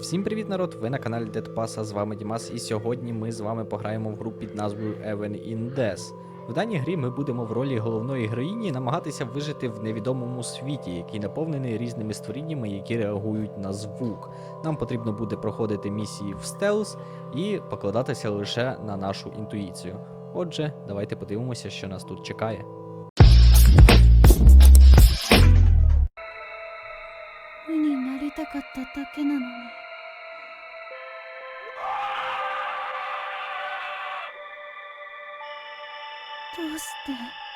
Всім привіт, народ! Ви на каналі Pass, з вами Дімас, і сьогодні ми з вами пограємо в гру під назвою Even in Death. В даній грі ми будемо в ролі головної героїні намагатися вижити в невідомому світі, який наповнений різними створіннями, які реагують на звук. Нам потрібно буде проходити місії в стелс і покладатися лише на нашу інтуїцію. Отже, давайте подивимося, що нас тут чекає. どうして「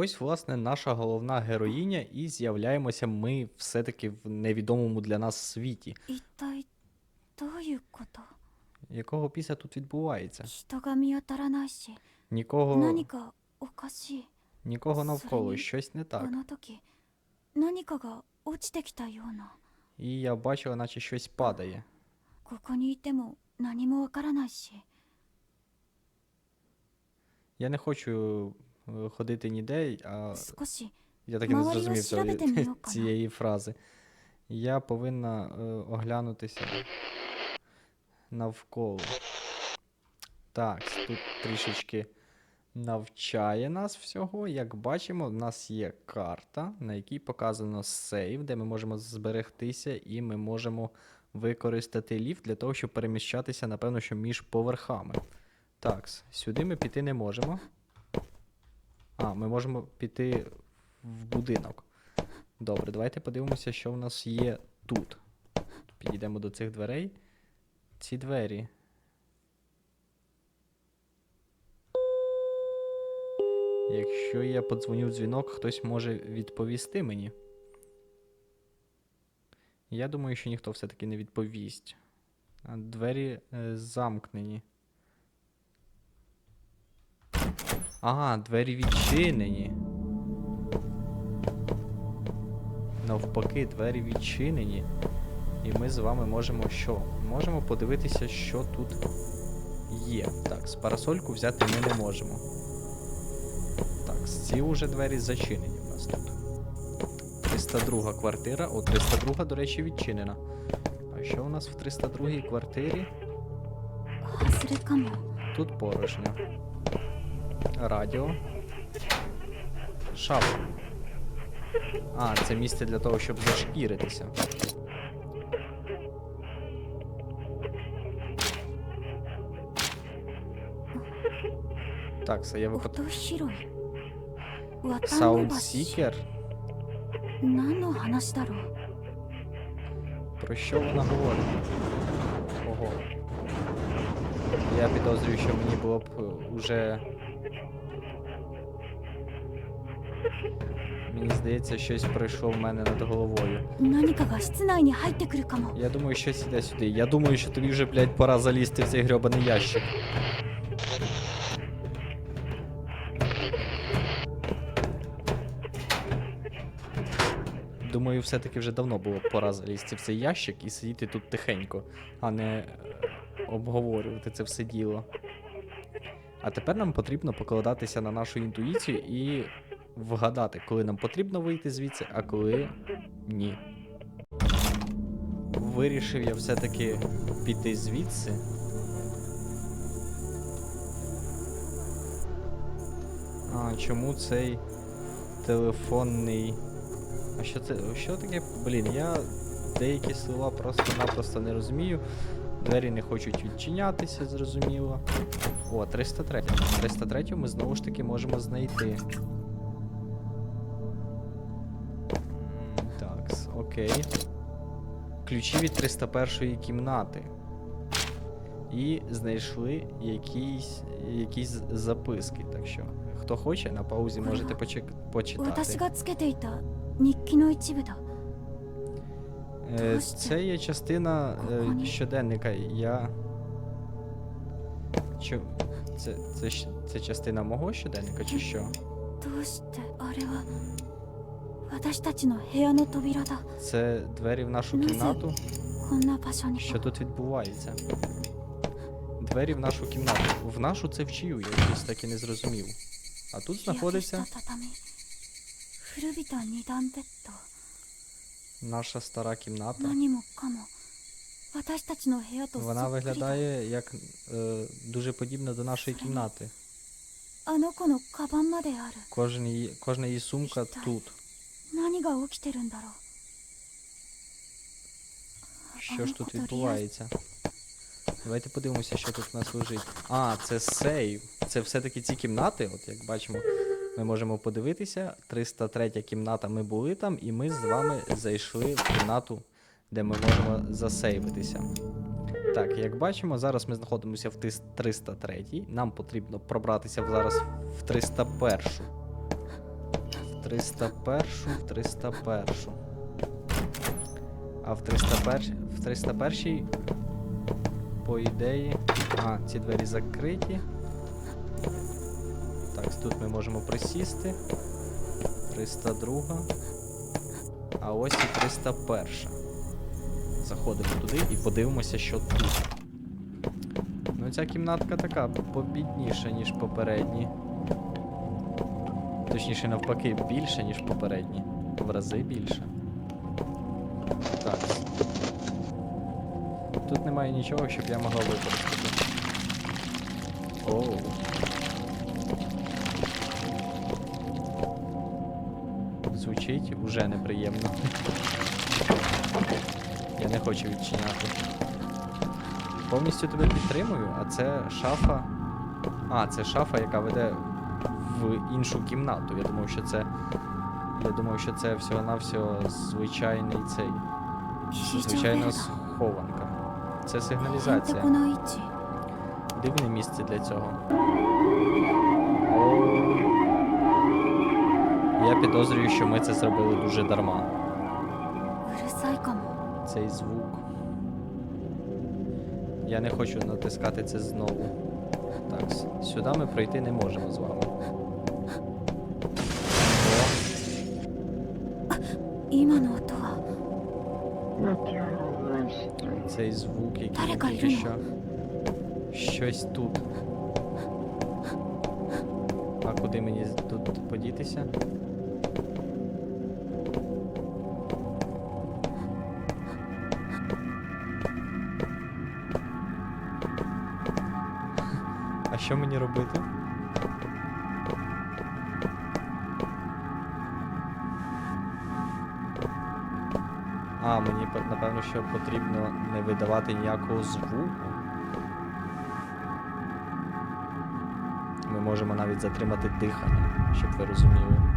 ось, власне, наша головна героїня, і з'являємося ми все-таки в невідомому для нас світі. І той кото. Якого після тут відбувається? Нікого Нікого навколо, щось не так. І я бачила, наче щось падає. Я не хочу ходити ніде, а я так і не зрозумів цього, цієї фрази. Я повинна е, оглянутися навколо. Так, тут трішечки навчає нас всього. Як бачимо, в нас є карта, на якій показано сейв, де ми можемо зберегтися, і ми можемо використати ліфт для того, щоб переміщатися, напевно, що між поверхами. Так, сюди ми піти не можемо. А, ми можемо піти в будинок. Добре, давайте подивимося, що в нас є тут. Підійдемо до цих дверей. Ці двері. Якщо я подзвоню в дзвінок, хтось може відповісти мені. Я думаю, що ніхто все-таки не відповість. Двері е, замкнені. А, двері відчинені. Навпаки, двері відчинені. І ми з вами можемо що? Можемо подивитися, що тут є. Так, з парасольку взяти ми не можемо. Так, ці вже двері зачинені в нас тут. 302 квартира. О, 302, до речі, відчинена. А що у нас в 302 квартирі? Тут порожня радіо. Шафа. А, це місце для того, щоб зашкіритися. Так, це я випадку. Саундсікер? Про що вона говорить? Ого. Я підозрюю, що мені було б е, уже Мені здається, щось пройшло в мене над головою. Я думаю, щось іде сюди. Я думаю, що тобі вже, блядь, пора залізти в цей грьобаний ящик. Думаю, все-таки вже давно було пора залізти в цей ящик і сидіти тут тихенько, а не е, обговорювати це все діло. А тепер нам потрібно покладатися на нашу інтуїцію і вгадати, коли нам потрібно вийти звідси, а коли ні. Вирішив я все-таки піти звідси. А, чому цей телефонний. А що це. Що таке? Блін, я деякі слова просто-напросто не розумію. Двері не хочуть відчинятися, зрозуміло. О, 303. 303 ми знову ж таки можемо знайти. Так, окей ключі від 301 кімнати. І знайшли якісь, якісь записки. Так що, хто хоче, на паузі можете почитати. Е, це є частина е, щоденника. Я. Чо... Це, це, це, це частина мого щоденника, чи що? Це двері в нашу кімнату. Що тут відбувається? Двері в нашу кімнату. В нашу це в чию, я щось так і не зрозумів. А тут знаходиться наша стара кімната. Вона виглядає як е, дуже подібна до нашої кімнати. Кожен її, кожна її сумка тут. Що ж тут відбувається? Давайте подивимося, що тут в нас лежить. А, це сейв. Це все-таки ці кімнати, от як бачимо ми можемо подивитися. 303 кімната, ми були там, і ми з вами зайшли в кімнату, де ми можемо засейвитися. Так, як бачимо, зараз ми знаходимося в тис- 303. Нам потрібно пробратися зараз в 301. В 301, в 301. А в 301, в 301 по ідеї. А, ці двері закриті. Так, тут ми можемо присісти. 302. А ось і 301. Заходимо туди і подивимося, що тут. Ну, ця кімнатка така побідніша, ніж попередні. Точніше, навпаки, більше, ніж попередні. В рази більше. Так. Тут немає нічого, щоб я могла використати. Оу. вже неприємно. Я не хочу відчиняти. Повністю тебе підтримую, а це шафа. А, це шафа, яка веде в іншу кімнату. Я думав, що це. Я думав, що це всього-навсього звичайний цей. Звичайна схованка. Це сигналізація. Дивне місце для цього. Я підозрюю, що ми це зробили дуже дарма. Цей звук. Я не хочу натискати це знову. Так, сюди ми пройти не можемо з вами. Цей звук, який тільки що. Щось тут. А куди мені тут подітися? Що мені робити? А, мені напевно, що потрібно не видавати ніякого звуку. Ми можемо навіть затримати дихання, щоб ви розуміли.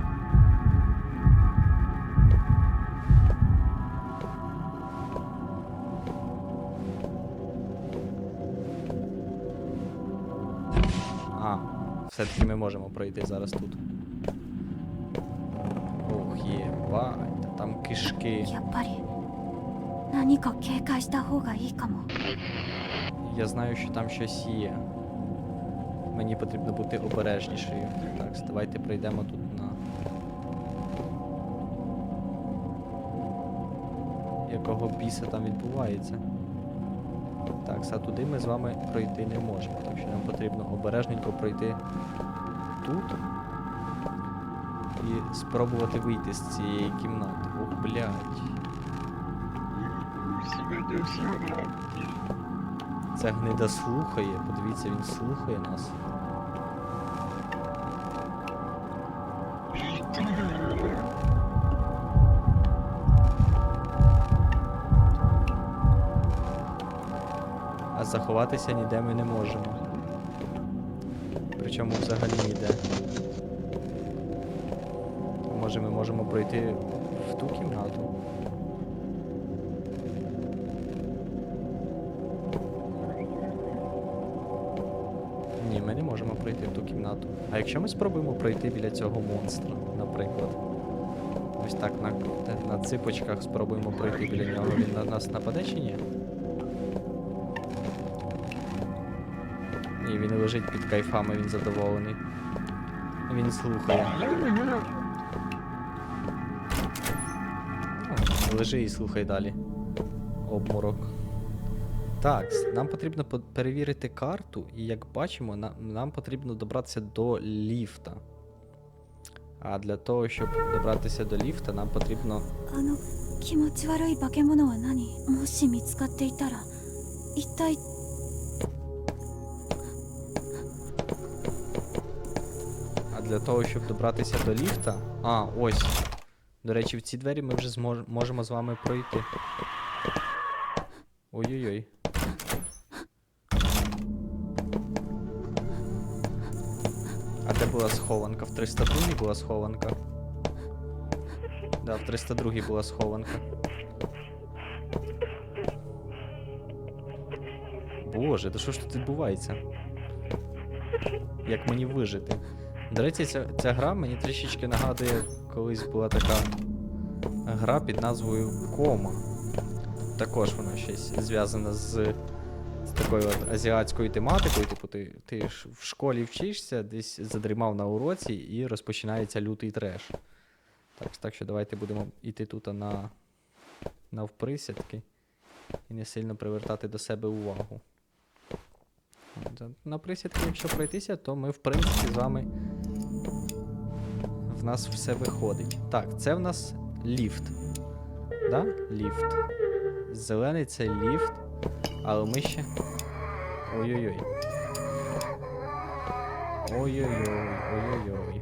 Все-таки ми можемо пройти зараз тут. Ох, єбать, та там кишки. Я знаю, що там щось є. Мені потрібно бути обережнішою. Так, давайте прийдемо тут на. Якого біса там відбувається. Так, а туди ми з вами пройти не можемо. Так що нам потрібно обережненько пройти тут. І спробувати вийти з цієї кімнати. Ох, блядь. Ця гнида слухає, подивіться, він слухає нас. Заховатися ніде ми не можемо. Причому взагалі ніде. Може ми можемо пройти в ту кімнату? Ні, ми не можемо пройти в ту кімнату. А якщо ми спробуємо пройти біля цього монстра, наприклад. Ось так на, на ципочках спробуємо пройти біля нього. Він на нас нападе чи ні? Ні, він лежить під кайфами, він задоволений. Він слухає. Ну, Лежи і слухай далі. Обморок. Так, нам потрібно перевірити карту, і як бачимо, на- нам потрібно добратися до ліфта. А для того, щоб добратися до ліфта, нам потрібно. あ для того, щоб добратися до ліфта. А, ось. До речі, в ці двері ми вже змож... можемо з вами пройти. Ой-ой-ой. А де була схованка? В 302 була схованка. Да, в 302 була схованка. Боже, да що ж тут відбувається? Як мені вижити? До речі, ця, ця гра мені трішечки нагадує, колись була така гра під назвою Кома. Також вона щось зв'язана з, з такою от азіатською тематикою. Типу, ти, ти ж в школі вчишся, десь задрімав на уроці і розпочинається лютий треш. Так, так що давайте будемо йти тут на, навприсядки і не сильно привертати до себе увагу. На присідки, якщо пройтися, то ми, в принципі, з вами. В нас все виходить. Так, це в нас ліфт. Да? Ліфт. Зелений це ліфт. Але ми ще. Ой-ой-ой. Ой-ой-ой, ой-ой-ой.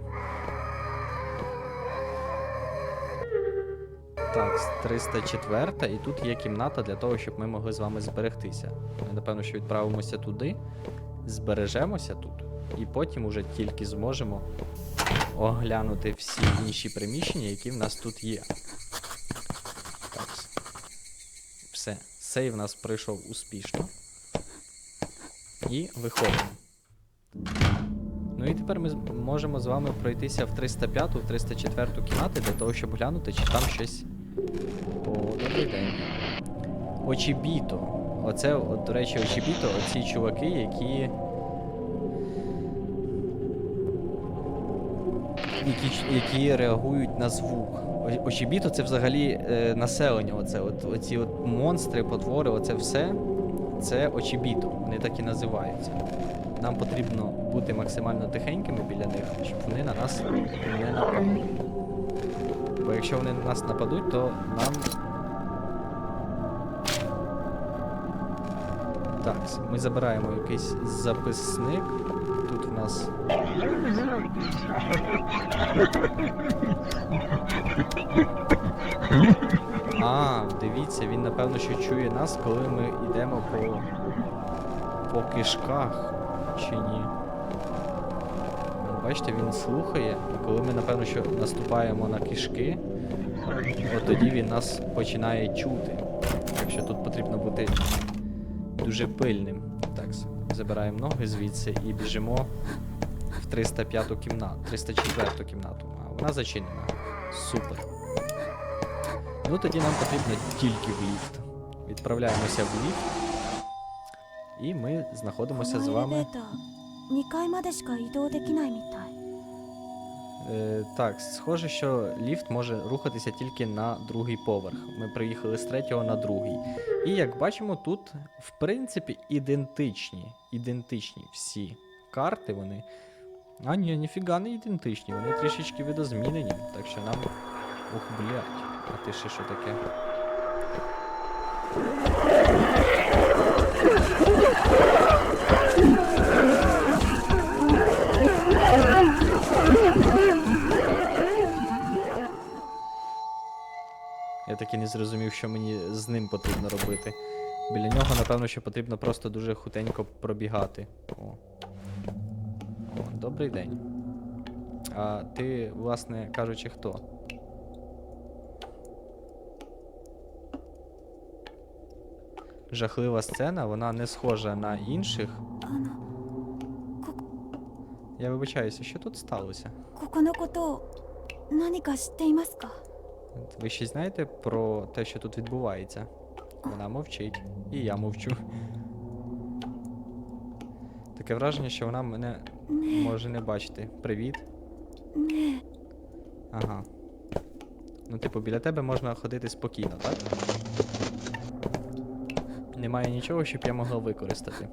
Так, 304, і тут є кімната для того, щоб ми могли з вами зберегтися. Ми, напевно, що відправимося туди, збережемося тут, і потім уже тільки зможемо оглянути всі інші приміщення, які в нас тут є. Так. Все. Сейв в нас пройшов успішно. І виходимо. Ну і тепер ми можемо з вами пройтися в 305 в 304 кімнати для того, щоб глянути, чи там щось. О, добрий день. Очібіто. Оце, от, до речі, Очібіто, оці чуваки, які. Які, які реагують на звук. О- Очібіто це взагалі е, населення. Оце, от, оці от монстри, потвори, оце все. Це очібіто. Вони так і називаються. Нам потрібно бути максимально тихенькими біля них, щоб вони на нас не напали. Бо якщо вони на нас нападуть, то нам. Так, ми забираємо якийсь записник. Нас. А, дивіться, він напевно що чує нас, коли ми йдемо по, по кишках, чи ні. Бачите, він слухає, і коли ми, напевно, що наступаємо на кишки, от тоді він нас починає чути. Так що тут потрібно бути дуже пильним. Забираємо ноги звідси і біжимо в 305 кімнату, 304 кімнату. А вона зачинена. Супер. Ну тоді нам потрібно тільки в ліфт. Відправляємося в ліфт. І ми знаходимося з вами. Е, так, схоже, що ліфт може рухатися тільки на другий поверх. Ми приїхали з третього на другий. І як бачимо, тут, в принципі, ідентичні. Ідентичні всі карти вони. А ні, ніфіга не ідентичні, вони трішечки видозмінені. Так що нам. Ух, блядь. А ти ще що таке? Я так і не зрозумів, що мені з ним потрібно робити. Біля нього, напевно, що потрібно просто дуже хутенько пробігати. О. Добрий день. А ти, власне кажучи, хто? Жахлива сцена, вона не схожа на інших. Я вибачаюся, що тут сталося? Куконокуту Нанікаш Теймаска. Ви ще знаєте про те, що тут відбувається? Вона мовчить. І я мовчу. Таке враження, що вона мене може не бачити. Привіт. Ага. Ну, типу, біля тебе можна ходити спокійно, так? Немає нічого, щоб я могла використати.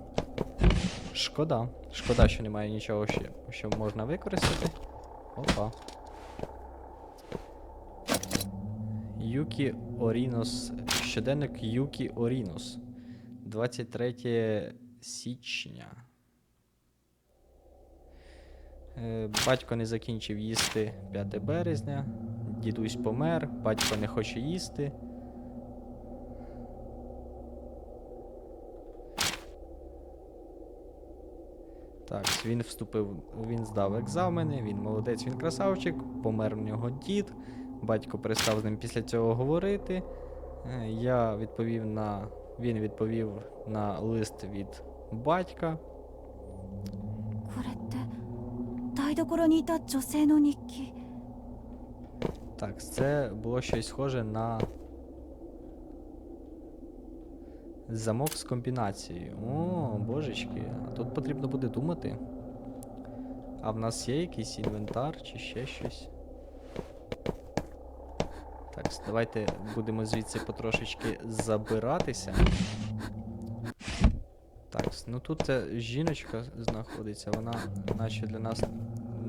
Шкода. Шкода, що немає нічого, щоб можна використати. Опа. Юкі Орінос. Щоденник Юкі Орінос. 23 січня. Е, Батько не закінчив їсти 5 березня. Дідусь помер, батько не хоче їсти. Так, він вступив, він здав екзамени, він молодець, він красавчик, помер в нього дід. Батько перестав з ним після цього говорити. Е, я відповів на. Він відповів на лист від батька. Так, це було щось схоже на замок з комбінацією. О, божечки. Тут потрібно буде думати. А в нас є якийсь інвентар чи ще щось. Так, давайте будемо звідси потрошечки забиратися. Так, ну тут е, жіночка знаходиться, вона наче для нас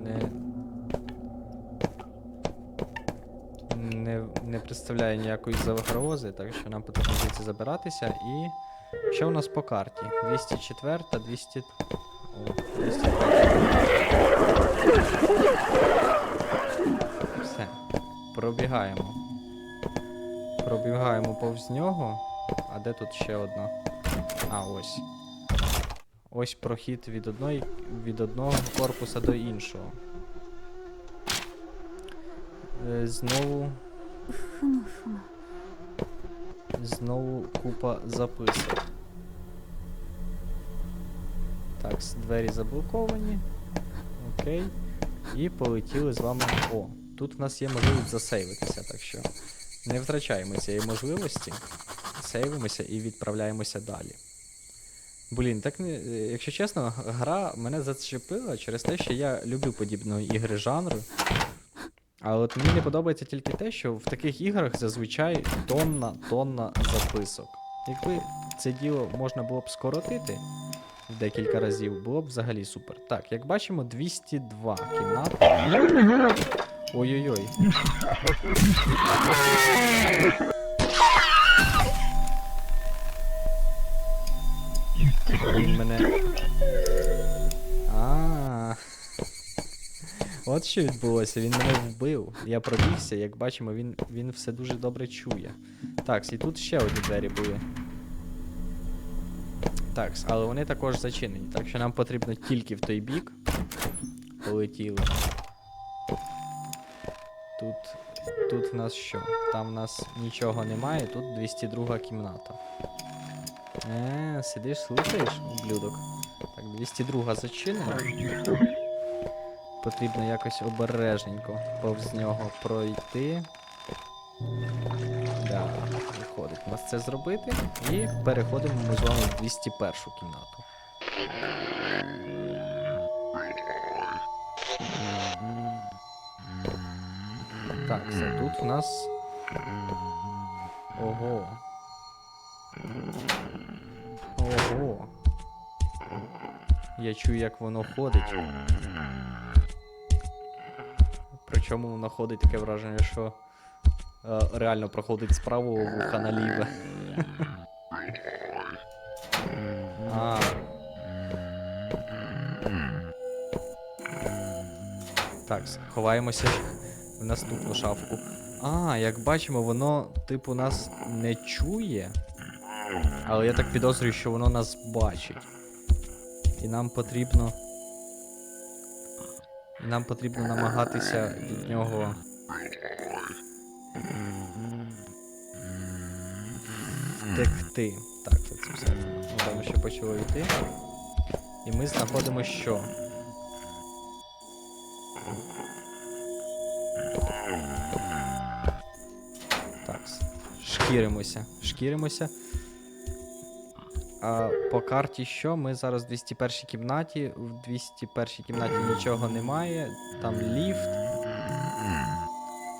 не не, не представляє ніякої загрози, так що нам потрібно звідси забиратися. І що у нас по карті? 204, 200. О, 205. Все. Пробігаємо пробігаємо повз нього. А де тут ще одна? А, ось. Ось прохід від, одної, від одного корпуса до іншого. Е, знову. Знову купа записок. Так, двері заблоковані. Окей. І полетіли з вами. О, тут в нас є можливість засейвитися, так що не втрачаємо цієї можливості. Сейвимося і відправляємося далі. Блін, так не. Якщо чесно, гра мене зачепила через те, що я люблю подібні ігри жанру. А от мені не подобається тільки те, що в таких іграх зазвичай тонна тонна записок. Якби це діло можна було б скоротити в декілька разів, було б взагалі супер. Так, як бачимо, 202 кімната. Ой-ой-ой. Він мене. А. От що відбулося, він мене вбив. Я пробігся, як бачимо, він, він все дуже добре чує. Так, і тут ще одні двері були. Так, але вони також зачинені, так що нам потрібно тільки в той бік. Полетіли. Тут. Тут в нас що? Там в нас нічого немає, тут 202 кімната. Е, сидиш, слухаєш, ублюдок. Так, 202 зачинена. Потрібно якось обережненько повз нього пройти. Да, виходить у нас це зробити. І переходимо ми з вами в 201 кімнату. Так, це тут у нас. Ого. Ого. Я чую, як воно ходить. Причому воно ходить таке враження, що е, реально проходить з правого вуха на ліве. а. Так, ховаємося в наступну шафку. А, як бачимо, воно, типу, нас не чує. Але я так підозрюю, що воно нас бачить. І нам потрібно. Нам потрібно намагатися від нього. Втекти. Так, це все. Напевно, що почало йти. І ми знаходимо що? Так, шкіримося. Шкіримося. А по карті що? Ми зараз в 201 кімнаті. В 201 кімнаті нічого немає. Там ліфт.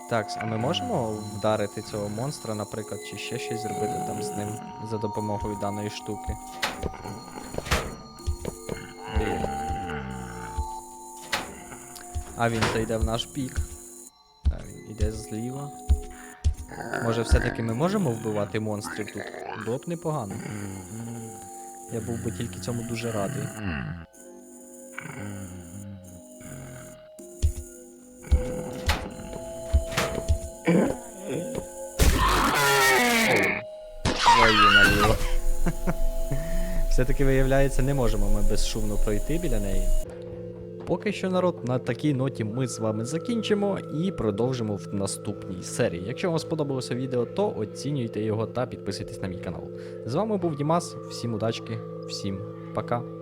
Так, а ми можемо вдарити цього монстра, наприклад, чи ще щось зробити там з ним за допомогою даної штуки? А він то йде в наш бік. Йде зліва. Може, все-таки ми можемо вбивати монстрів тут? Було б непогано. Я був би тільки цьому дуже радий. Наліво. Все-таки, виявляється, не можемо ми безшумно пройти біля неї. Поки що, народ, на такій ноті ми з вами закінчимо і продовжимо в наступній серії. Якщо вам сподобалося відео, то оцінюйте його та підписуйтесь на мій канал. З вами був Дімас, всім удачки, всім пока.